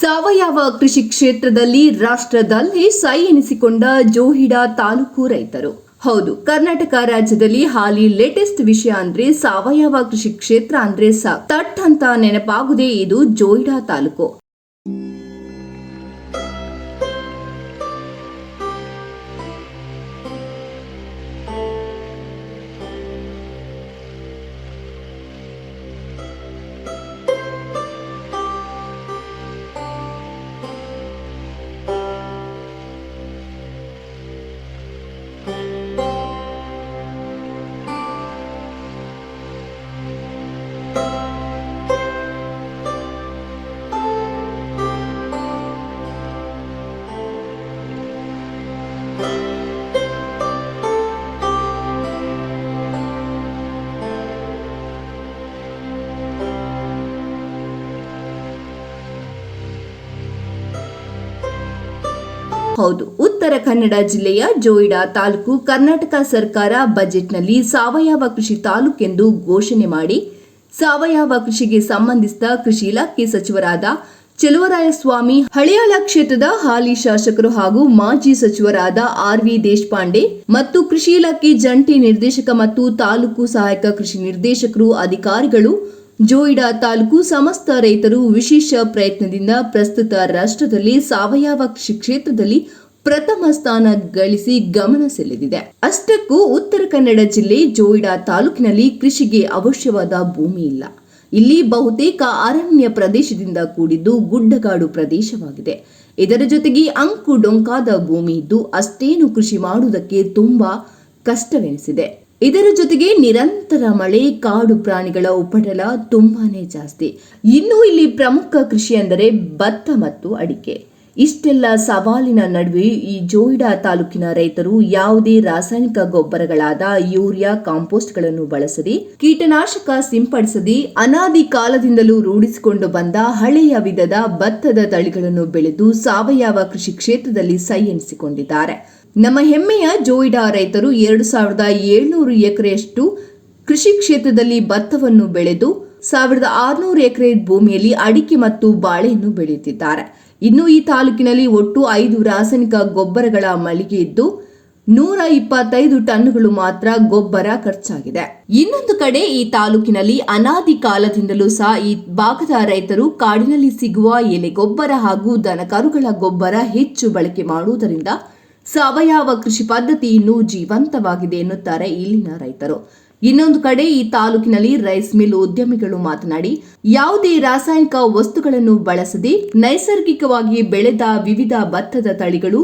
ಸಾವಯವ ಕೃಷಿ ಕ್ಷೇತ್ರದಲ್ಲಿ ರಾಷ್ಟ್ರದಲ್ಲೇ ಸೈ ಎನಿಸಿಕೊಂಡ ಜೋಹಿಡಾ ತಾಲೂಕು ರೈತರು. ಹೌದು, ಕರ್ನಾಟಕ ರಾಜ್ಯದಲ್ಲಿ ಹಾಲಿ ಲೇಟೆಸ್ಟ್ ವಿಷಯ ಅಂದ್ರೆ ಸಾವಯವ ಕೃಷಿ ಕ್ಷೇತ್ರ ಅಂದ್ರೆ ಸಾಕ್ ತಟ್ ಅಂತ ನೆನಪಾಗುದೇ ಇದು ಜೋಯಿಡಾ ತಾಲೂಕು. ಹೌದು. ಉತ್ತರ ಕನ್ನಡ ಜಿಲ್ಲೆಯ ಜೋಯಿಡಾ ತಾಲೂಕು ಕರ್ನಾಟಕ ಸರ್ಕಾರ ಬಜೆಟ್ನಲ್ಲಿ ಸಾವಯವ ಕೃಷಿ ತಾಲೂಕೆಂದು ಘೋಷಣೆ ಮಾಡಿ, ಸಾವಯವ ಕೃಷಿಗೆ ಸಂಬಂಧಿಸಿದ ಕೃಷಿ ಇಲಾಖೆ ಸಚಿವರಾದ ಚೆಲುವರಾಯಸ್ವಾಮಿ, ಹಳಿಯಾಳ ಕ್ಷೇತ್ರದ ಹಾಲಿ ಶಾಸಕರು ಹಾಗೂ ಮಾಜಿ ಸಚಿವರಾದ ಆರ್ ವಿ ದೇಶಪಾಂಡೆ ಮತ್ತು ಕೃಷಿ ಇಲಾಖೆ ಜಂಟಿ ನಿರ್ದೇಶಕ ಮತ್ತು ತಾಲೂಕು ಸಹಾಯಕ ಕೃಷಿ ನಿರ್ದೇಶಕರು, ಅಧಿಕಾರಿಗಳು ಜೋಯಿಡಾ ತಾಲೂಕು ಸಮಸ್ತ ರೈತರು ವಿಶೇಷ ಪ್ರಯತ್ನದಿಂದ ಪ್ರಸ್ತುತ ರಾಷ್ಟ್ರದಲ್ಲಿ ಸಾವಯವ ಕೃಷಿ ಕ್ಷೇತ್ರದಲ್ಲಿ ಪ್ರಥಮ ಸ್ಥಾನ ಗಳಿಸಿ ಗಮನ ಸೆಳೆದಿದೆ. ಅಷ್ಟಕ್ಕೂ ಉತ್ತರ ಕನ್ನಡ ಜಿಲ್ಲೆ ಜೋಯಿಡಾ ತಾಲೂಕಿನಲ್ಲಿ ಕೃಷಿಗೆ ಅವಶ್ಯವಾದ ಭೂಮಿ ಇಲ್ಲ. ಇಲ್ಲಿ ಬಹುತೇಕ ಅರಣ್ಯ ಪ್ರದೇಶದಿಂದ ಕೂಡಿದ್ದು ಗುಡ್ಡಗಾಡು ಪ್ರದೇಶವಾಗಿದೆ. ಇದರ ಜೊತೆಗೆ ಅಂಕು ಡೊಂಕಾದ ಭೂಮಿ ಇದ್ದು ಅಷ್ಟೇನು ಕೃಷಿ ಮಾಡುವುದಕ್ಕೆ ತುಂಬಾ ಕಷ್ಟವೆನಿಸಿದೆ. ಇದರ ಜೊತೆಗೆ ನಿರಂತರ ಮಳೆ, ಕಾಡು ಪ್ರಾಣಿಗಳ ಉಪಟಳ ತುಂಬಾನೇ ಜಾಸ್ತಿ. ಇನ್ನು ಇಲ್ಲಿ ಪ್ರಮುಖ ಕೃಷಿ ಅಂದರೆ ಭತ್ತ ಮತ್ತು ಅಡಿಕೆ. ಇಷ್ಟೆಲ್ಲ ಸವಾಲಿನ ನಡುವೆ ಈ ಜೋಯಿಡಾ ತಾಲೂಕಿನ ರೈತರು ಯಾವುದೇ ರಾಸಾಯನಿಕ ಗೊಬ್ಬರಗಳಾದ ಯೂರಿಯಾ ಕಾಂಪೋಸ್ಟ್ಗಳನ್ನು ಬಳಸದೆ, ಕೀಟನಾಶಕ ಸಿಂಪಡಿಸದೆ ಅನಾದಿ ಕಾಲದಿಂದಲೂ ರೂಢಿಸಿಕೊಂಡು ಬಂದ ಹಳೆಯ ವಿಧದ ಭತ್ತದ ತಳಿಗಳನ್ನು ಬೆಳೆದು ಸಾವಯವ ಕೃಷಿ ಕ್ಷೇತ್ರದಲ್ಲಿ ಸೈ ಎನಿಸಿಕೊಂಡಿದ್ದಾರೆ ನಮ್ಮ ಹೆಮ್ಮೆಯ ಜೋಯಿಡಾ ರೈತರು ಎರಡು ಸಾವಿರದ ಏಳ್ನೂರು ಎಕರೆಯಷ್ಟು ಕೃಷಿ ಕ್ಷೇತ್ರದಲ್ಲಿ ಭತ್ತವನ್ನು ಬೆಳೆದು ಸಾವಿರದ ಆರುನೂರು ಎಕರೆ ಭೂಮಿಯಲ್ಲಿ ಅಡಿಕೆ ಮತ್ತು ಬಾಳೆಯನ್ನು ಬೆಳೆಯುತ್ತಿದ್ದಾರೆ. ಇನ್ನು ಈ ತಾಲೂಕಿನಲ್ಲಿ ಒಟ್ಟು ಐದು ರಾಸಾಯನಿಕ ಗೊಬ್ಬರಗಳ ಮಳಿಗೆ ಇದ್ದು ನೂರ ಇಪ್ಪತ್ತೈದು ಟನ್ಗಳು ಮಾತ್ರ ಗೊಬ್ಬರ ಖರ್ಚಾಗಿದೆ. ಇನ್ನೊಂದು ಕಡೆ ಈ ತಾಲೂಕಿನಲ್ಲಿ ಅನಾದಿ ಕಾಲದಿಂದಲೂ ಸಹ ಈ ಭಾಗದ ರೈತರು ಕಾಡಿನಲ್ಲಿ ಸಿಗುವ ಎಲೆ ಗೊಬ್ಬರ ಹಾಗೂ ದನಕರುಗಳ ಗೊಬ್ಬರ ಹೆಚ್ಚು ಬಳಕೆ ಮಾಡುವುದರಿಂದ ಸಾವಯವ ಕೃಷಿ ಪದ್ಧತಿ ಇನ್ನೂ ಜೀವಂತವಾಗಿದೆ ಎನ್ನುತ್ತಾರೆ ಇಲ್ಲಿನ ರೈತರು. ಇನ್ನೊಂದು ಕಡೆ ಈ ತಾಲೂಕಿನಲ್ಲಿ ರೈಸ್ ಮಿಲ್ ಉದ್ಯಮಿಗಳು ಮಾತನಾಡಿ, ಯಾವುದೇ ರಾಸಾಯನಿಕ ವಸ್ತುಗಳನ್ನು ಬಳಸದೆ ನೈಸರ್ಗಿಕವಾಗಿ ಬೆಳೆದ ವಿವಿಧ ಭತ್ತದ ತಳಿಗಳು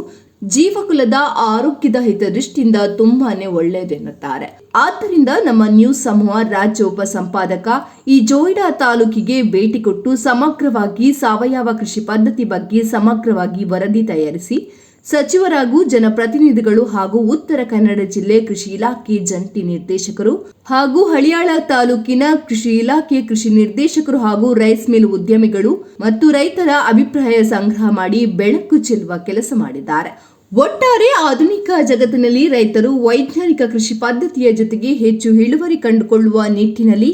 ಜೀವಕುಲದ ಆರೋಗ್ಯದ ಹಿತದೃಷ್ಟಿಯಿಂದ ತುಂಬಾನೇ ಒಳ್ಳೆಯದೆನ್ನುತ್ತಾರೆ. ಆದ್ದರಿಂದ ನಮ್ಮ ನ್ಯೂಸ್ ಸಮೂಹ ರಾಜ್ಯ ಉಪ ಸಂಪಾದಕ ಈ ಜೋಯಿಡಾ ತಾಲೂಕಿಗೆ ಭೇಟಿ ಕೊಟ್ಟು ಸಮಗ್ರವಾಗಿ ಸಾವಯವ ಕೃಷಿ ಪದ್ಧತಿ ಬಗ್ಗೆ ಸಮಗ್ರವಾಗಿ ವರದಿ ತಯಾರಿಸಿ ಸಚಿವರಾಗೂ ಜನಪ್ರತಿನಿಧಿಗಳು ಹಾಗೂ ಉತ್ತರ ಕನ್ನಡ ಜಿಲ್ಲೆ ಕೃಷಿ ಇಲಾಖೆ ಜಂಟಿ ನಿರ್ದೇಶಕರು ಹಾಗೂ ಹಳಿಯಾಳ ತಾಲೂಕಿನ ಕೃಷಿ ಇಲಾಖೆ ಕೃಷಿ ನಿರ್ದೇಶಕರು ಹಾಗೂ ರೈಸ್ ಮಿಲ್ ಉದ್ಯಮಿಗಳು ಮತ್ತು ರೈತರ ಅಭಿಪ್ರಾಯ ಸಂಗ್ರಹ ಮಾಡಿ ಬೆಳಕು ಚೆಲ್ಲುವ ಕೆಲಸ ಮಾಡಿದ್ದಾರೆ. ಒಟ್ಟಾರೆ ಆಧುನಿಕ ಜಗತ್ತಿನಲ್ಲಿ ರೈತರು ವೈಜ್ಞಾನಿಕ ಕೃಷಿ ಪದ್ಧತಿಯ ಜೊತೆಗೆ ಹೆಚ್ಚು ಇಳುವರಿ ಕಂಡುಕೊಳ್ಳುವ ನಿಟ್ಟಿನಲ್ಲಿ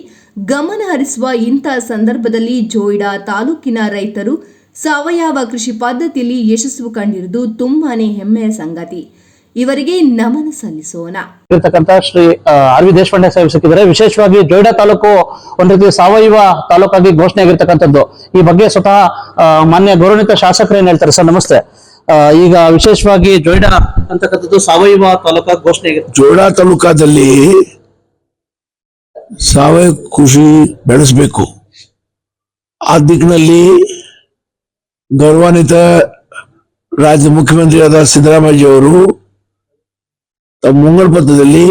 ಗಮನ ಹರಿಸುವ ಇಂಥ ಸಂದರ್ಭದಲ್ಲಿ ಜೋಯಿಡಾ ತಾಲೂಕಿನ ರೈತರು ಸಾವಯವ ಕೃಷಿ ಪದ್ಧತಿಯಲ್ಲಿ ಯಶಸ್ಸು ಕಂಡಿರುವುದು ತುಂಬಾನೇ ಹೆಮ್ಮೆಯ ಸಂಗತಿ. ಇವರಿಗೆ ನಮನ ಸಲ್ಲಿಸೋಣ. ಇರ್ತಕ್ಕಂಥ ಶ್ರೀ ಆರ್ ವಿ ದೇಶಪಾಂಡೆ ಸಾಹೇಬ್ ಸಿಕ್ಕಿದ್ದಾರೆ. ವಿಶೇಷವಾಗಿ ಜೋಯ್ಡಾ ತಾಲೂಕು ಒಂದ್ ರೀತಿ ಸಾವಯವ ತಾಲೂಕಾಗಿ ಘೋಷಣೆ ಆಗಿರ್ತಕ್ಕಂಥದ್ದು. ಈ ಬಗ್ಗೆ ಸ್ವತಃ ಮಾನ್ಯ ಗೌರವಿತ ಶಾಸಕರು ಏನ್ ಹೇಳ್ತಾರೆ ಸರ್? ನಮಸ್ತೆ. ಈಗ ವಿಶೇಷವಾಗಿ ಜೋಯ್ಡಾ ಅಂತಕ್ಕಂಥದ್ದು ಸಾವಯವ ತಾಲೂಕಾ ಘೋಷಣೆ ಆಗಿರ್ತದೆ ಜೋಡಾ ತಾಲೂಕಾದಲ್ಲಿ ಸಾವಯವ ಕೃಷಿ ಬೆಳೆಸಬೇಕು. ಆ ದಿಕ್ಕಿನಲ್ಲಿ ಗೌರವಾನ್ವಿತ ರಾಜ್ಯ ಮುಖ್ಯಮಂತ್ರಿಯಾದ ಸಿದ್ದರಾಮಯ್ಯ ಅವರು ತಮ್ಮ ಮುಂಗಡ ಪತ್ರದಲ್ಲಿ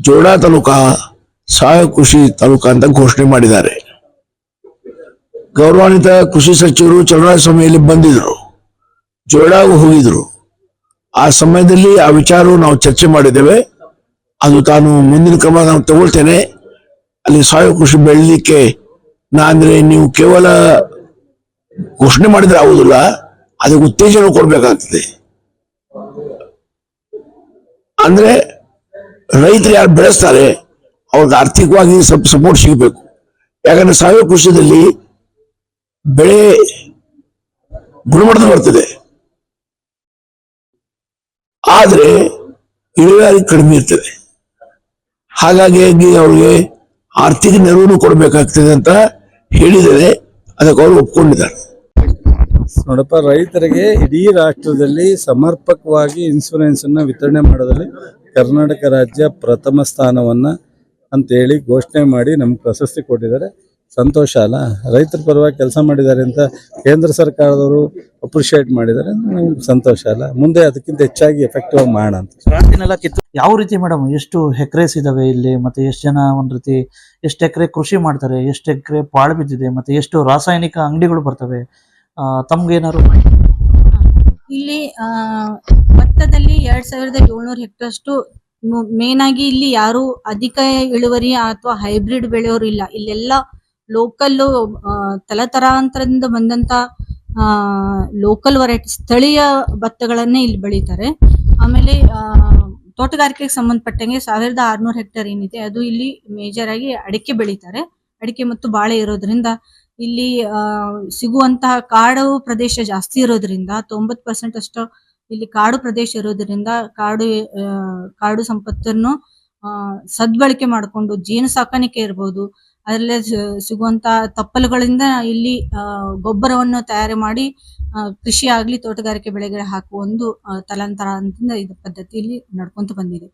ಜೋಡಾ ತಾಲೂಕಾ ಸಹಾಯ ಕೃಷಿ ತಾಲೂಕಾ ಅಂತ ಘೋಷಣೆ ಮಾಡಿದ್ದಾರೆ. ಗೌರವಾನ್ವಿತ ಕೃಷಿ ಸಚಿವರು ಚಲನಸ್ವಾಮಿಯಲ್ಲಿ ಬಂದಿದ್ರು ಜೋಡಾಗೂ ಹೋಗಿದ್ರು. ಆ ಸಮಯದಲ್ಲಿ ಆ ವಿಚಾರವು ನಾವು ಚರ್ಚೆ ಮಾಡಿದ್ದೇವೆ. ಅದು ತಾನು ಮುಂದಿನ ಕ್ರಮ ನಾನು ತಗೊಳ್ತೇನೆ. ಅಲ್ಲಿ ಸಾವಯವ ಕೃಷಿ ಬೆಳಲಿಕ್ಕೆ ನಾ ಅಂದ್ರೆ ನೀವು ಕೇವಲ ಘೋಷಣೆ ಮಾಡಿದ್ರೆ ಆಗುದಿಲ್ಲ ಅದಕ್ಕೆ ಉತ್ತೇಜನ ಕೊಡ್ಬೇಕಾಗ್ತದೆ. ಅಂದ್ರೆ ರೈತರು ಯಾರು ಬೆಳೆಸ್ತಾರೆ ಅವ್ರಿಗೆ ಆರ್ಥಿಕವಾಗಿ ಸ್ವಲ್ಪ ಸಪೋರ್ಟ್ ಸಿಗಬೇಕು. ಯಾಕಂದ್ರೆ ಸಾವಯವ ಕೃಷಿಯಲ್ಲಿ ಬೆಳೆ ಗುಣಮಟ್ಟದ ಬರ್ತದೆ. ಆದ್ರೆ ಇಳುವರಿ ಕಡಿಮೆ ಇರ್ತದೆ. ಹಾಗಾಗಿ ಅವ್ರಿಗೆ ಆರ್ಥಿಕ ನೆರವು ಕೊಡಬೇಕಾಗ್ತದೆ ಅಂತ ಹೇಳಿದರೆ ಅದಕ್ಕೆ ಅವರು ಒಪ್ಕೊಂಡಿದ್ದಾರೆ. ನೋಡಪ್ಪ, ರೈತರಿಗೆ ಇಡೀ ರಾಷ್ಟ್ರದಲ್ಲಿ ಸಮರ್ಪಕವಾಗಿ ಇನ್ಸೂರೆನ್ಸ್ ಅನ್ನ ವಿತರಣೆ ಮಾಡೋದ್ರಲ್ಲಿ ಕರ್ನಾಟಕ ರಾಜ್ಯ ಪ್ರಥಮ ಸ್ಥಾನವನ್ನ ಅಂತೇಳಿ ಘೋಷಣೆ ಮಾಡಿ ನಮ್ಗೆ ಪ್ರಶಸ್ತಿ ಕೊಟ್ಟಿದ್ದಾರೆ. ಸಂತೋಷ ಅಲ್ಲ? ರೈತರ ಪರವಾಗಿ ಕೆಲಸ ಮಾಡಿದ್ದಾರೆ ಅಂತ ಕೇಂದ್ರ ಸರ್ಕಾರದವರು ಅಪ್ರಿಷಿಯೇಟ್ ಮಾಡಿದ್ದಾರೆ ನಮ್ಗೆ ಸಂತೋಷ ಅಲ್ಲ? ಮುಂದೆ ಅದಕ್ಕಿಂತ ಹೆಚ್ಚಾಗಿ ಎಫೆಕ್ಟಿವ್ ಆಗಿ ಮಾಡೋಣ ಅಂತ. ಯಾವ ರೀತಿ ಮೇಡಮ್, ಎಷ್ಟು ಎಕರೆಸ್ ಇದಾವೆ ಇಲ್ಲಿ, ಮತ್ತೆ ಎಷ್ಟು ಜನ ಒಂದ್ ರೀತಿ, ಎಷ್ಟು ಎಕರೆ ಕೃಷಿ ಮಾಡ್ತಾರೆ, ಎಷ್ಟು ಎಕರೆ ಪಾಳು ಬಿದ್ದಿದೆ, ಮತ್ತೆ ಎಷ್ಟು ರಾಸಾಯನಿಕ ಅಂಗಡಿಗಳು ಬರ್ತವೆ ತಮ್ಗೇನಾದ್ರು ಇಲ್ಲಿ ಭತ್ತದಲ್ಲಿ ಎರಡ್ ಸಾವಿರದ ಏಳ್ನೂರು ಹೆಕ್ಟರ್ಷ್ಟು ಮೇನ್ ಆಗಿ ಇಲ್ಲಿ ಯಾರು ಅಧಿಕ ಇಳುವರಿ ಅಥವಾ ಹೈಬ್ರಿಡ್ ಬೆಳೆಯೋರು ಇಲ್ಲ. ಇಲ್ಲೆಲ್ಲ ಲೋಕಲ್ ತಲತರಾಂತರದಿಂದ ಬಂದಂತ ಲೋಕಲ್ ವೆರೈಟಿ, ಸ್ಥಳೀಯ ಭತ್ತಗಳನ್ನೇ ಇಲ್ಲಿ ಬೆಳೀತಾರೆ. ಆಮೇಲೆ ತೋಟಗಾರಿಕೆಗೆ ಸಂಬಂಧಪಟ್ಟಂಗೆ ಸಾವಿರದ ಆರ್ನೂರು ಹೆಕ್ಟೇರ್ ಏನಿದೆ, ಅದು ಇಲ್ಲಿ ಮೇಜರ್ ಆಗಿ ಅಡಿಕೆ ಬೆಳೀತಾರೆ. ಅಡಿಕೆ ಮತ್ತು ಬಾಳೆ ಇರೋದ್ರಿಂದ ಇಲ್ಲಿ ಸಿಗುವಂತಹ ಕಾಡು ಪ್ರದೇಶ ಜಾಸ್ತಿ ಇರೋದ್ರಿಂದ ತೊಂಬತ್ ಪರ್ಸೆಂಟ್ ಅಷ್ಟು ಇಲ್ಲಿ ಕಾಡು ಪ್ರದೇಶ ಇರೋದ್ರಿಂದ ಕಾಡು ಕಾಡು ಸಂಪತ್ತನ್ನು ಸದ್ಬಳಕೆ ಮಾಡಿಕೊಂಡು ಜೇನು ಸಾಕಾಣಿಕೆ ಇರ್ಬೋದು. ಅದರಲ್ಲೇ ಸಿಗುವಂತ ತಪ್ಪಲುಗಳಿಂದ ಇಲ್ಲಿ ಗೊಬ್ಬರವನ್ನು ತಯಾರು ಮಾಡಿ ಕೃಷಿ ಆಗ್ಲಿ ತೋಟಗಾರಿಕೆ ಬೆಳೆಗೆ ಹಾಕುವ ಒಂದು ತಲಾಂತರ ಅಂತ ಇದು ಪದ್ಧತಿ ಇಲ್ಲಿ ನಡ್ಕೊಂತ ಬಂದಿದೆ.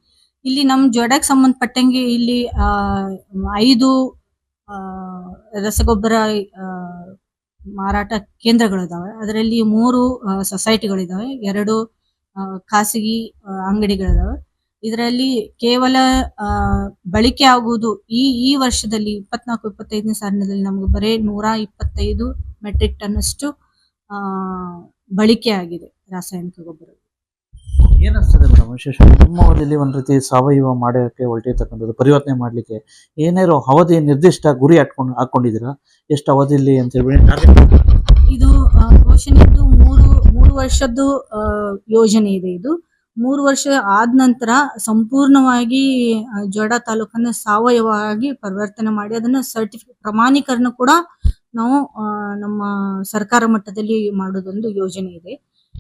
ಇಲ್ಲಿ ನಮ್ಮ ಜೋಡಕ್ಕೆ ಸಂಬಂಧಪಟ್ಟಂಗೆ ಇಲ್ಲಿ ಐದು ರಸಗೊಬ್ಬರ ಮಾರಾಟ ಕೇಂದ್ರಗಳಿದಾವೆ. ಅದರಲ್ಲಿ ಮೂರು ಸೊಸೈಟಿಗಳಿದಾವೆ. ಎರಡು ಖಾಸಗಿ ಅಂಗಡಿಗಳಿದಾವೆ. ಇದರಲ್ಲಿ ಕೇವಲ ಬಳಕೆ ಆಗುವುದು ಈ ಈ ವರ್ಷದಲ್ಲಿ ಇಪ್ಪತ್ನಾಲ್ಕು, ಇಪ್ಪತ್ತೈದನೇ ಸಾಲಿನಲ್ಲಿ ನಮಗೆ ಬರೀ ನೂರ ಇಪ್ಪತ್ತೈದು ಮೆಟ್ರಿಕ್ ಟನ್ ಅಷ್ಟು ಆಗಿದೆ ರಾಸಾಯನಿಕ ಗೊಬ್ಬರ ಏನಿಸ್ತದೆ ಮೇಡಮ್ ವಿಶೇಷವಾಗಿ ನಿಮ್ಮ ಊರಲ್ಲಿ ಒಂದು ರೀತಿ ಸಾವಯವ ಮಾಡೋಕ್ಕೆ ಹೊರಟಿರ್ತಕ್ಕಂಥದ್ದು ಪರಿವರ್ತನೆ ಮಾಡ್ಲಿಕ್ಕೆ ಏನಾದ್ರು ಅವಧಿ ನಿರ್ದಿಷ್ಟ ಗುರಿ ಹಾಕೊಂಡು ಹಾಕೊಂಡಿದ್ದೀರಾ ಎಷ್ಟು ಅವಧಿಯಲ್ಲಿ ಅಂತ ಹೇಳಿ ಇದು ಘೋಷಣೆಯದ್ದು ಮೂರು ಮೂರು ವರ್ಷದ್ದು ಯೋಜನೆ ಇದೆ ಇದು. ಮೂರು ವರ್ಷ ಆದ ನಂತರ ಸಂಪೂರ್ಣವಾಗಿ ಜೋಡ ತಾಲೂಕನ್ನ ಸಾವಯವವಾಗಿ ಪರಿವರ್ತನೆ ಮಾಡಿ, ಅದನ್ನ ಸರ್ಟಿಫಿ, ಪ್ರಮಾಣೀಕರಣ ಕೂಡ ನಾವು ನಮ್ಮ ಸರ್ಕಾರ ಮಟ್ಟದಲ್ಲಿ ಮಾಡೋದೊಂದು ಯೋಜನೆ ಇದೆ.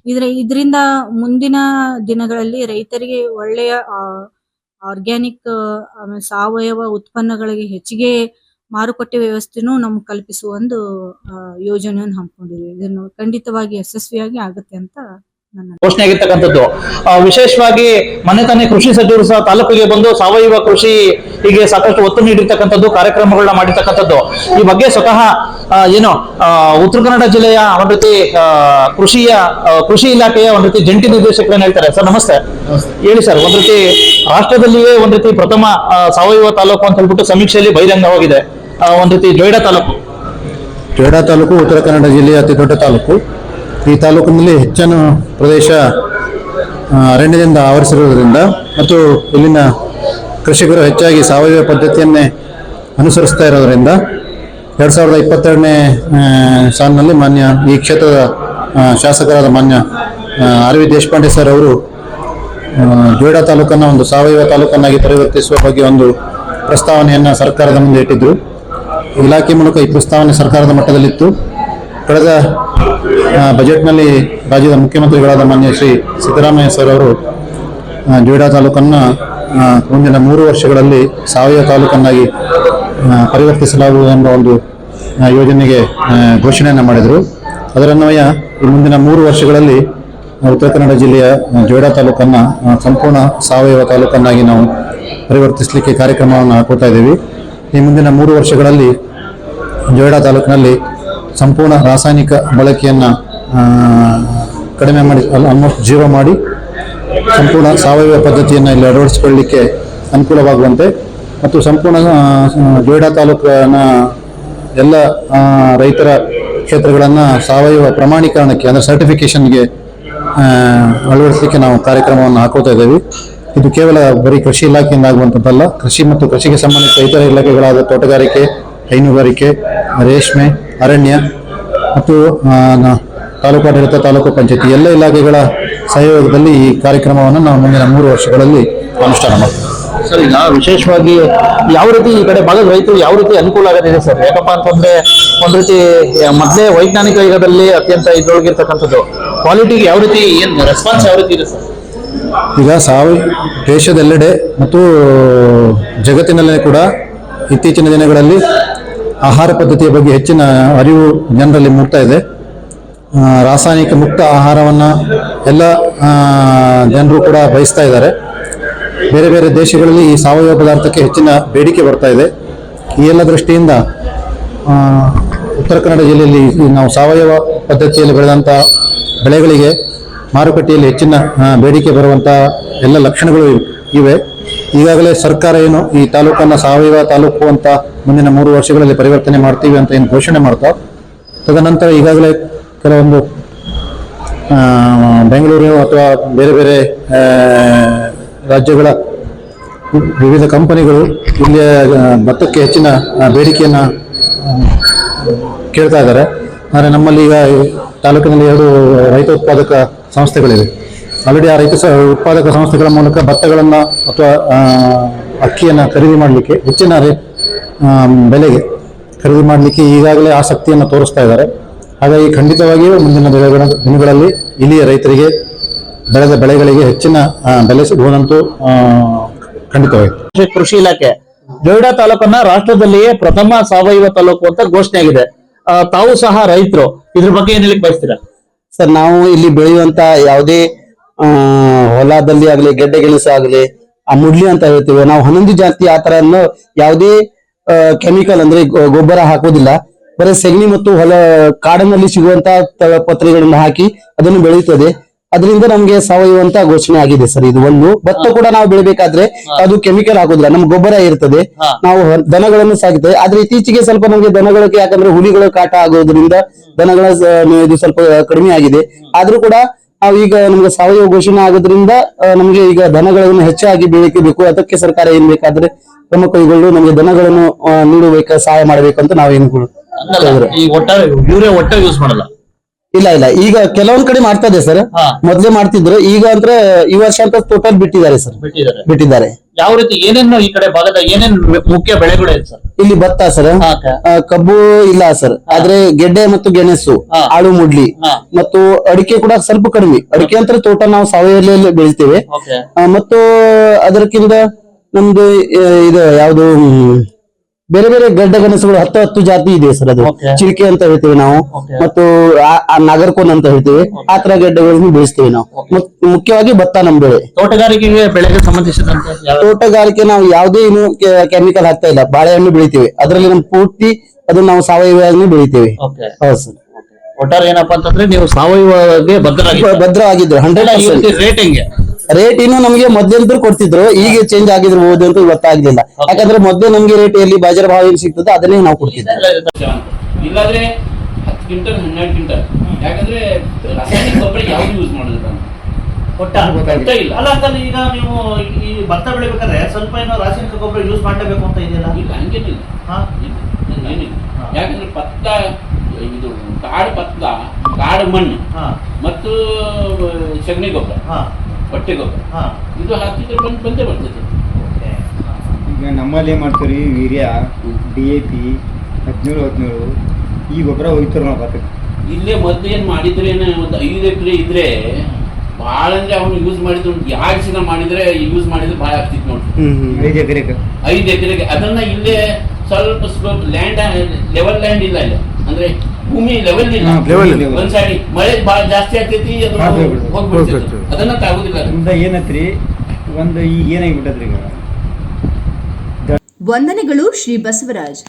ಇದ್ರ ಇದರಿಂದ ಮುಂದಿನ ದಿನಗಳಲ್ಲಿ ರೈತರಿಗೆ ಒಳ್ಳೆಯ ಆರ್ಗ್ಯಾನಿಕ್ ಸಾವಯವ ಉತ್ಪನ್ನಗಳಿಗೆ ಹೆಚ್ಚಿಗೆ ಮಾರುಕಟ್ಟೆ ವ್ಯವಸ್ಥೆನೂ ನಮ್ಗೆ ಕಲ್ಪಿಸುವ ಒಂದು ಯೋಜನೆಯನ್ನು ಹಮ್ಮಿಕೊಂಡಿದ್ದೀವಿ ಇದನ್ನು ಖಂಡಿತವಾಗಿ ಯಶಸ್ವಿಯಾಗಿ ಆಗುತ್ತೆ ಅಂತ ಘೋಷಣೆ ಆಗಿರ್ತಕ್ಕಂಥದ್ದು. ಆ, ವಿಶೇಷವಾಗಿ ಮನೆ ತಾನೇ ಕೃಷಿ ಸಚಿವರು ಸಹ ತಾಲೂಕಿಗೆ ಬಂದು ಸಾವಯವ ಕೃಷಿ ಹೀಗೆ ಸಾಕಷ್ಟು ಒತ್ತು ನೀಡಿರ್ತಕ್ಕಂಥದ್ದು ಕಾರ್ಯಕ್ರಮಗಳನ್ನ ಮಾಡಿರ್ತಕ್ಕಂಥದ್ದು. ಈ ಬಗ್ಗೆ ಸ್ವತಃ ಏನು ಉತ್ತರ ಕನ್ನಡ ಜಿಲ್ಲೆಯ ಒಂದ್ ರೀತಿ ಕೃಷಿಯ ಕೃಷಿ ಇಲಾಖೆಯ ಒಂದ್ ರೀತಿ ಜಂಟಿ ನಿರ್ದೇಶಕರನ್ನ ಹೇಳ್ತಾರೆ? ಸರ್ ನಮಸ್ತೆ. ಹೇಳಿ ಸರ್ ಒಂದ್ ರೀತಿ ರಾಷ್ಟ್ರದಲ್ಲಿಯೇ ಒಂದ್ ರೀತಿ ಪ್ರಥಮ ಸಾವಯವ ತಾಲೂಕು ಅಂತ ಹೇಳ್ಬಿಟ್ಟು ಸಮೀಕ್ಷೆಯಲ್ಲಿ ಬಹಿರಂಗವಾಗಿದೆ ಒಂದ್ ರೀತಿ ಜೋಯ್ಡಾ ತಾಲೂಕು. ಜೋಯ್ಡಾ ತಾಲೂಕು ಉತ್ತರ ಕನ್ನಡ ಜಿಲ್ಲೆಯ ಅತಿ ದೊಡ್ಡ ತಾಲೂಕು. ಈ ತಾಲೂಕಿನಲ್ಲಿ ಹೆಚ್ಚಿನ ಪ್ರದೇಶ ಅರಣ್ಯದಿಂದ ಆವರಿಸಿರುವುದರಿಂದ ಮತ್ತು ಇಲ್ಲಿನ ಕೃಷಿಕರು ಹೆಚ್ಚಾಗಿ ಸಾವಯವ ಪದ್ಧತಿಯನ್ನೇ ಅನುಸರಿಸ್ತಾ ಇರೋದರಿಂದ ಎರಡು ಸಾವಿರದ ಇಪ್ಪತ್ತೆರಡನೇ ಸಾಲಿನಲ್ಲಿ ಮಾನ್ಯ ಈ ಕ್ಷೇತ್ರದ ಶಾಸಕರಾದ ಮಾನ್ಯ ಆರ್ ವಿ ದೇಶಪಾಂಡೆ ಸರ್ ಅವರು ಜೋಡ ತಾಲೂಕನ್ನು ಒಂದು ಸಾವಯವ ತಾಲೂಕನ್ನಾಗಿ ಪರಿವರ್ತಿಸುವ ಬಗ್ಗೆ ಒಂದು ಪ್ರಸ್ತಾವನೆಯನ್ನು ಸರ್ಕಾರದ ಮುಂದೆ ಇಟ್ಟಿದ್ದರು ಇಲಾಖೆ ಮೂಲಕ ಈ ಪ್ರಸ್ತಾವನೆ ಸರ್ಕಾರದ ಮಟ್ಟದಲ್ಲಿತ್ತು. ಕಳೆದ ಬಜೆಟ್ನಲ್ಲಿ ರಾಜ್ಯದ ಮುಖ್ಯಮಂತ್ರಿಗಳಾದ ಮಾನ್ಯ ಶ್ರೀ ಸಿದ್ದರಾಮಯ್ಯ ಸರ್ ಅವರು ಜೋಡಾ ತಾಲೂಕನ್ನು ಮುಂದಿನ ಮೂರು ವರ್ಷಗಳಲ್ಲಿ ಸಾವಯವ ತಾಲೂಕನ್ನಾಗಿ ಪರಿವರ್ತಿಸಲಾಗುವುದು ಎಂಬ ಒಂದು ಯೋಜನೆಗೆ ಘೋಷಣೆಯನ್ನು ಮಾಡಿದರು. ಅದರನ್ವಯ ಈ ಮುಂದಿನ ಮೂರು ವರ್ಷಗಳಲ್ಲಿ ಉತ್ತರ ಕನ್ನಡ ಜಿಲ್ಲೆಯ ಜೋಡಾ ತಾಲೂಕನ್ನು ಸಂಪೂರ್ಣ ಸಾವಯವ ತಾಲೂಕನ್ನಾಗಿ ನಾವು ಪರಿವರ್ತಿಸಲಿಕ್ಕೆ ಕಾರ್ಯಕ್ರಮವನ್ನು ಹಾಕೋತಾ ಇದ್ದೀವಿ. ಈ ಮುಂದಿನ ಮೂರು ವರ್ಷಗಳಲ್ಲಿ ಜೋಯಿಡಾ ತಾಲೂಕಿನಲ್ಲಿ ಸಂಪೂರ್ಣ ರಾಸಾಯನಿಕ ಬಳಕೆಯನ್ನು ಕಡಿಮೆ ಮಾಡಿ ಆಲ್ಮೋಸ್ಟ್ ಜೀರೋ ಮಾಡಿ ಸಂಪೂರ್ಣ ಸಾವಯವ ಪದ್ಧತಿಯನ್ನು ಇಲ್ಲಿ ಅಳವಡಿಸಿಕೊಳ್ಳಲಿಕ್ಕೆ ಅನುಕೂಲವಾಗುವಂತೆ ಮತ್ತು ಸಂಪೂರ್ಣ ಬೇಡ ತಾಲೂಕಿನ ಎಲ್ಲ ರೈತರ ಕ್ಷೇತ್ರಗಳನ್ನು ಸಾವಯವ ಪ್ರಮಾಣೀಕರಣಕ್ಕೆ, ಅಂದರೆ ಸರ್ಟಿಫಿಕೇಷನ್ಗೆ ಅಳವಡಿಸಲಿಕ್ಕೆ ನಾವು ಕಾರ್ಯಕ್ರಮವನ್ನು ಹಾಕೋತಾ ಇದ್ದೀವಿ. ಇದು ಕೇವಲ ಬರೀ ಕೃಷಿ ಇಲಾಖೆಯಿಂದ ಆಗುವಂಥದ್ದಲ್ಲ. ಕೃಷಿ ಮತ್ತು ಕೃಷಿಗೆ ಸಂಬಂಧಿಸಿದ ಇತರ ಇಲಾಖೆಗಳಾದ ತೋಟಗಾರಿಕೆ, ಹೈನುಗಾರಿಕೆ, ರೇಷ್ಮೆ ಅರಣ್ಯ ಮತ್ತು ತಾಲೂಕು ಆಡಳಿತ ತಾಲೂಕು ಪಂಚಾಯತಿ ಎಲ್ಲ ಇಲಾಖೆಗಳ ಸಹಯೋಗದಲ್ಲಿ ಈ ಕಾರ್ಯಕ್ರಮವನ್ನು ನಾವು ಮುಂದಿನ ಮೂರು ವರ್ಷಗಳಲ್ಲಿ ಅನುಷ್ಠಾನ ಮಾಡ್ತೀವಿ. ಸರ್ ಈಗ ವಿಶೇಷವಾಗಿ ಯಾವ ರೀತಿ ಈ ಕಡೆ ಭಾಗದ ರೈತರು ಯಾವ ರೀತಿ ಅನುಕೂಲ ಆಗೋದಿದೆ ಸರ್? ಯಾಕಪ್ಪ ಅಂತಂದ್ರೆ ಒಂದ್ ರೀತಿ ಮೊದಲೇ ವೈಜ್ಞಾನಿಕ ಯುಗದಲ್ಲಿ ಅತ್ಯಂತ ಇದ್ರೊಳಗಿರ್ತಕ್ಕಂಥದ್ದು. ಕ್ವಾಲಿಟಿಗೆ ಯಾವ ರೀತಿ ಏನು ರೆಸ್ಪಾನ್ಸ್ ಯಾವ ರೀತಿ ಇದೆ ಸರ್? ಈಗ ಸಾವಯವ ದೇಶದೆಲ್ಲೆಡೆ ಮತ್ತು ಜಗತ್ತಿನಲ್ಲೇ ಕೂಡ ಇತ್ತೀಚಿನ ದಿನಗಳಲ್ಲಿ ಆಹಾರ ಪದ್ಧತಿಯ ಬಗ್ಗೆ ಹೆಚ್ಚಿನ ಅರಿವು ಜನರಲ್ಲಿ ಮೂಡ್ತಾ ಇದೆ. ರಾಸಾಯನಿಕ ಮುಕ್ತ ಆಹಾರವನ್ನು ಎಲ್ಲ ಜನರು ಕೂಡ ಬಯಸ್ತಾ ಇದ್ದಾರೆ. ಬೇರೆ ಬೇರೆ ದೇಶಗಳಲ್ಲಿ ಈ ಸಾವಯವ ಪದಾರ್ಥಕ್ಕೆ ಹೆಚ್ಚಿನ ಬೇಡಿಕೆ ಬರ್ತಾ ಇದೆ. ಈ ಎಲ್ಲ ದೃಷ್ಟಿಯಿಂದ ಉತ್ತರ ಕನ್ನಡ ಜಿಲ್ಲೆಯಲ್ಲಿ ನಾವು ಸಾವಯವ ಪದ್ಧತಿಯಲ್ಲಿ ಬೆಳೆದಂಥ ಬೆಳೆಗಳಿಗೆ ಮಾರುಕಟ್ಟೆಯಲ್ಲಿ ಹೆಚ್ಚಿನ ಬೇಡಿಕೆ ಬರುವಂಥ ಎಲ್ಲ ಲಕ್ಷಣಗಳು ಇವ್- ಇವೆ. ಈಗಾಗಲೇ ಸರ್ಕಾರ ಏನು ಈ ತಾಲೂಕನ್ನು ಸಾವಯವ ತಾಲೂಕು ಅಂತ ಮುಂದಿನ ಮೂರು ವರ್ಷಗಳಲ್ಲಿ ಪರಿವರ್ತನೆ ಮಾಡ್ತೀವಿ ಅಂತ ಏನು ಘೋಷಣೆ ಮಾಡ್ತಾ ತದನಂತರ ಈಗಾಗಲೇ ಕೆಲವೊಂದು ಬೆಂಗಳೂರು ಅಥವಾ ಬೇರೆ ಬೇರೆ ರಾಜ್ಯಗಳ ವಿವಿಧ ಕಂಪನಿಗಳು ಇಲ್ಲಿಯ ಭತ್ತಕ್ಕೆ ಹೆಚ್ಚಿನ ಬೇಡಿಕೆಯನ್ನು ಕೇಳ್ತಾ ಇದ್ದಾರೆ. ಆದರೆ ನಮ್ಮಲ್ಲಿ ಈಗ ತಾಲೂಕಿನಲ್ಲಿ ಎರಡು ರೈತ ಉತ್ಪಾದಕ ಸಂಸ್ಥೆಗಳಿವೆ. ಆಲ್ರೆಡಿ ಆ ರೈತ ಉತ್ಪಾದಕ ಸಂಸ್ಥೆಗಳ ಮೂಲಕ ಭತ್ತಗಳನ್ನು ಅಥವಾ ಆ, ಅಕ್ಕಿಯನ್ನು ಖರೀದಿ ಮಾಡಲಿಕ್ಕೆ ಹೆಚ್ಚಿನ ರೇ- ಆ, ಬೆಲೆಗೆ ಖರೀದಿ ಮಾಡಲಿಕ್ಕೆ ಈಗಾಗಲೇ ಆಸಕ್ತಿಯನ್ನು ತೋರಿಸ್ತಾ ಇದ್ದಾರೆ. ಹಾಗಾಗಿ ಖಂಡಿತವಾಗಿಯೂ ಮುಂದಿನ ದಿನಗಳ ದಿನಗಳಲ್ಲಿ ಇಲ್ಲಿಯ ರೈತರಿಗೆ ಬೆಳೆದ ಬೆಳೆಗಳಿಗೆ ಹೆಚ್ಚಿನ ಬೆಲೆ ಸಿಗುವುದಂತೂ ಖಂಡಿತವಾಗಿ ಖಂಡಿತವಾಗಿದೆ ಕೃಷಿ- ಕೃಷಿ ಇಲಾಖೆ. ಜೊಯ್ಡಾ ತಾಲೂಕನ್ನ ರಾಷ್ಟ್ರದಲ್ಲಿಯೇ ಪ್ರಥಮ ಸಾವಯವ ತಾಲೂಕು ಅಂತ ಘೋಷಣೆ ಆಗಿದೆ. ಆ, ತಾವು ಸಹ ರೈತರು. ಇದ್ರ ಬಗ್ಗೆ ಏನ್ ಹೇಳಿಕ್ ಬಯಸ್ತೀರಾ? ಸರ್ ನಾವು ಇಲ್ಲಿ ಬೆಳೆಯುವಂತ ಯಾವುದೇ ಆ, ಹೊಲದಲ್ಲಿ ಆಗ್ಲಿ ಗೆಡ್ಡೆ ಗೆಣಸು ಆಗ್ಲಿ ಆ ಮುಡ್ಲಿ ಅಂತ ಹೇಳ್ತೀವಿ ನಾವು ಹನ್ನೊಂದು ಜಾತಿ ಆ ತರ ಯಾವುದೇ ಕೆಮಿಕಲ್ ಅಂದ್ರೆ ಗೊಬ್ಬರ ಹಾಕೋದಿಲ್ಲ ಬರೀ ಸೆಗಣಿ ಮತ್ತು ಹೊಲ ಕಾಡಿನಲ್ಲಿ ಸಿಗುವಂತ ಪತ್ರಿಗಳನ್ನು ಹಾಕಿ ಅದನ್ನು ಬೆಳೆಯುತ್ತದೆ. ಅದರಿಂದ ನಮ್ಗೆ ಸಾವಯವ ಅಂತ ಘೋಷಣೆ ಆಗಿದೆ ಸರ್ ಇದು ಒಂದು. ಭತ್ತ ಕೂಡ ನಾವು ಬೆಳಿಬೇಕಾದ್ರೆ ಅದು ಕೆಮಿಕಲ್ ಹಾಕೋದಿಲ್ಲ ನಮ್ ಗೊಬ್ಬರ ಇರ್ತದೆ. ನಾವು ದನಗಳನ್ನು ಸಾಕಿದ್ದೇವೆ. ಆದ್ರೆ ಇತ್ತೀಚೆಗೆ ಸ್ವಲ್ಪ ನಮ್ಗೆ ದನಗಳಿಗೆ ಯಾಕಂದ್ರೆ ಹುಲಿಗಳ ಕಾಟ ಆಗೋದ್ರಿಂದ ದನಗಳ ಇದು ಸ್ವಲ್ಪ ಕಡಿಮೆ ಆಗಿದೆ. ಆದ್ರೂ ಕೂಡ ನಾವು ಈಗ ನಮ್ಗೆ ಸಾವಯವ ಘೋಷಣೆ ಆಗೋದ್ರಿಂದ ನಮ್ಗೆ ಈಗ ದನಗಳನ್ನು ಹೆಚ್ಚಾಗಿ ಬೇಡಿಕೆ ಬೇಕು ಅದಕ್ಕೆ ಸರ್ಕಾರ ಏನ್ ಬೇಕಾದ್ರೆ ಕ್ರಮ ಕೈಗೊಳ್ಳು ನಮಗೆ ದನಗಳನ್ನು ನೀಡಬೇಕ ಸಹಾಯ ಮಾಡಬೇಕು ಅಂತ ನಾವು ಏನ್ ಯೂಸ್ ಮಾಡಲ್ಲ. ಇಲ್ಲ ಇಲ್ಲ. ಈಗ ಕೆಲವೊಂದ್ ಕಡೆ ಮಾಡ್ತಾ ಇದೆ ಸರ್. ಮೊದ್ಲೇ ಮಾಡ್ತಿದ್ರು. ಈಗ ಅಂದ್ರೆ ಈ ವರ್ಷ ಅಂತ ಟೋಟಲ್ ಬಿಟ್ಟಿದ್ದಾರೆ ಸರ್. ಬಿಟ್ಟಿದ್ದಾರೆ. ಬಿಟ್ಟಿದ್ದಾರೆ. ಯಾವ ರೀತಿ ಏನೇನು ಈ ಕಡೆ ಭಾಗದ ಏನೇನು ಮುಖ್ಯ ಬೆಳೆಗಳು ಇದೆ ಸರ್? ಇಲ್ಲಿ ಭತ್ತ ಸರ್. ಕಬ್ಬು ಇಲ್ಲ ಸರ್. ಆದ್ರೆ ಗೆಡ್ಡೆ ಮತ್ತು ಗೆಣಸು ಆಳು ಮುಡ್ಲಿ ಮತ್ತು ಅಡಿಕೆ ಕೂಡ ಸ್ವಲ್ಪ ಕಡಿಮೆ. ಅಡಿಕೆ ಅಂತ ತೋಟ ನಾವು ಸಾವಯವಲ್ಲಿ ಬೆಳಿತೇವೆ. ಮತ್ತು ಅದಕ್ಕಿಂತ ನಮ್ದು ಇದು ಯಾವುದು ಬೇರೆ ಬೇರೆ ಗಡ್ಡ ಗಣಸುಗಳು ಹತ್ತು ಹತ್ತು ಜಾತಿ ಇದೆ ಸರ್ ಅದು. ಚಿಲ್ಕೆ ಅಂತ ಹೇಳ್ತೇವೆ ನಾವು. ಮತ್ತು ನಾಗರ್ಕೋನ್ ಅಂತ ಹೇಳ್ತೇವೆ. ಆ ತರ ಗೆಡ್ಡೆಗಳನ್ನು ಬೆಳೆಸ್ತೇವೆ ನಾವು. ಮುಖ್ಯವಾಗಿ ಭತ್ತ ನಮ್ ಬೆಳೆ. ತೋಟಗಾರಿಕೆಗೆ ಬೆಳೆಗೆ ಸಂಬಂಧಿಸಿದಂತೆ ತೋಟಗಾರಿಕೆ ನಾವು ಯಾವುದೇ ಏನು ಕೆಮಿಕಲ್ ಹಾಕ್ತಾ ಇಲ್ಲ. ಬಾಳೆಹಣ್ಣು ಬೆಳಿತೇವೆ. ಅದರಲ್ಲಿ ನಮ್ ಪೂರ್ತಿ ಅದನ್ನ ನಾವು ಸಾವಯವ ಬೆಳಿತೇವೆ. ಹೌದು ಸರ್. ಒಟ್ಟಾರೆ ಏನಪ್ಪಾ ಅಂತಂದ್ರೆ ನೀವು ಸಾವಯವಗೆ ಭದ್ರ ಭದ್ರವಾಗಿದ್ರು ಹಂಡ್ರೆಡ್ ಪರ್ಸೆಂಟ್ ರೇಟ್ ಹೆಂಗೆ? ರೇಟ್ ಇನ್ನು ನಮಗೆ ಮೊದ್ಲೆಂತೂ ಕೊಡ್ತಿದ್ರು. ಈಗ ಚೇಂಜ್ ಆಗಿರ್ಬೋದು ಅಂತ ಗೊತ್ತಾಗ್ಲಿಲ್ಲ. ಯಾಕಂದ್ರೆ ಮೊದ್ಲೇ ನಮ್ಗೆ ರೇಟ್ ಎಲ್ಲಿ ಬಾಜಾರ್ ಭಾವ ಏನ್ ಸಿಗ್ತದೆ ಅದನ್ನೇ ನಾವು ಕೊಡ್ತಿದ್ವಿ. ಇಲ್ಲಾದ್ರೆ ಹತ್ತು ಕ್ವಿಂಟಲ್ ಹನ್ನೆರಡು ಕ್ವಿಂಟಲ್. ಯಾಕಂದ್ರೆ ರಾಸಾಯನಿಕ ಗೊಬ್ಬರ ಯಾವ್ದು ಯೂಸ್ ಮಾಡೋದಿಲ್ಲ ಕೊಟ್ಟ ಇಲ್ಲ. ಅಲ್ಲ ಅಂತಲ್ಲ ಈಗ ನೀವು ಈ ಭತ್ತ ಬೆಳಿಬೇಕಾದ್ರೆ ಸ್ವಲ್ಪ ಏನೋ ರಾಸಾಯನಿಕ ಗೊಬ್ಬರ ಯೂಸ್ ಮಾಡಲೇಬೇಕು ಅಂತ ಇದೆಯಲ್ಲ? ಇಲ್ಲ ಹಂಗೇನಿಲ್ಲ ಹಾ? ಇಲ್ಲ, ಯಾಕಂದ್ರೆ ಭತ್ತ ಇದು ಕಾಡು ಭತ್ತ ಕಾಡು ಮಣ್ಣು ಹಾ. ಮತ್ತು ಸಗಣಿ ಗೊಬ್ಬರ. ಹಾ ಹೊಟ್ಟೆ ಗೊಬ್ಬರ ಹಾ. ಇದು ಹಾಕಿದ್ರೆ ಬಂದು ಬಂದೇ ಬರ್ತದೆ. ಈಗ ನಮ್ಮಲ್ಲಿ ಏನು ಮಾಡ್ತೀವಿ ವೀರ್ಯ ಡಿ ಎ ಪಿ ಹದಿನೇಳು ಹದಿನೇಳು ಈ ಗೊಬ್ಬರ ಹೋಗ್ತಾರೆ ನಾವು ಬರ್ತೀವಿ. ಇಲ್ಲೇ ಮೊದ್ಲು ಏನು ಮಾಡಿದ್ರೆ ಒಂದು ಐದು ಎಕರೆ ಇದ್ರೆ ಭಾಳ ಅಂದ್ರೆ ಅವನು ಯೂಸ್ ಮಾಡಿದ್ರು ಒಂದು ಎರಡು ಸಲ ಮಾಡಿದ್ರೆ ಯೂಸ್ ಮಾಡಿದ್ರೆ ಭಾಳ ಆಗ್ತಿತ್ತು ನೋಡಿ ಐದು ಎಕರೆಗೆ? ಐದು ಎಕರೆಗೆ. ಅದನ್ನ ಇಲ್ಲೇ ಸ್ವಲ್ಪ ಸ್ವಲ್ಪ ಲ್ಯಾಂಡ್ ಲೆವೆಲ್ ಲ್ಯಾಂಡ್ ಇಲ್ಲ ಇಲ್ಲ. ಅಂದ್ರೆ ಭೂಮಿ ಲೆವೆಲ್ ಇಲ್ಲ ಹಾ, level ಇಲ್ಲ. ಒಂದ್ ಸೈಡ್ ಮಳೆ ಬಹಳ ಜಾಸ್ತಿ ಆಗ್ತೈತಿ ಅದು. ಹೋಗ್ಬಿಡ್ತೈತಿ ಅದನ್ನ ತಾಗುದಿಲ್ಲ ಅದು. ನಮ್ದು ಏನತ್ರಿ ಒಂದು ಈಗ ಏನಾಗಿಬಿಟ್ಟದ್ರಿ ಈಗ ವಂದನೆಗಳು ಶ್ರೀ ಬಸವರಾಜ್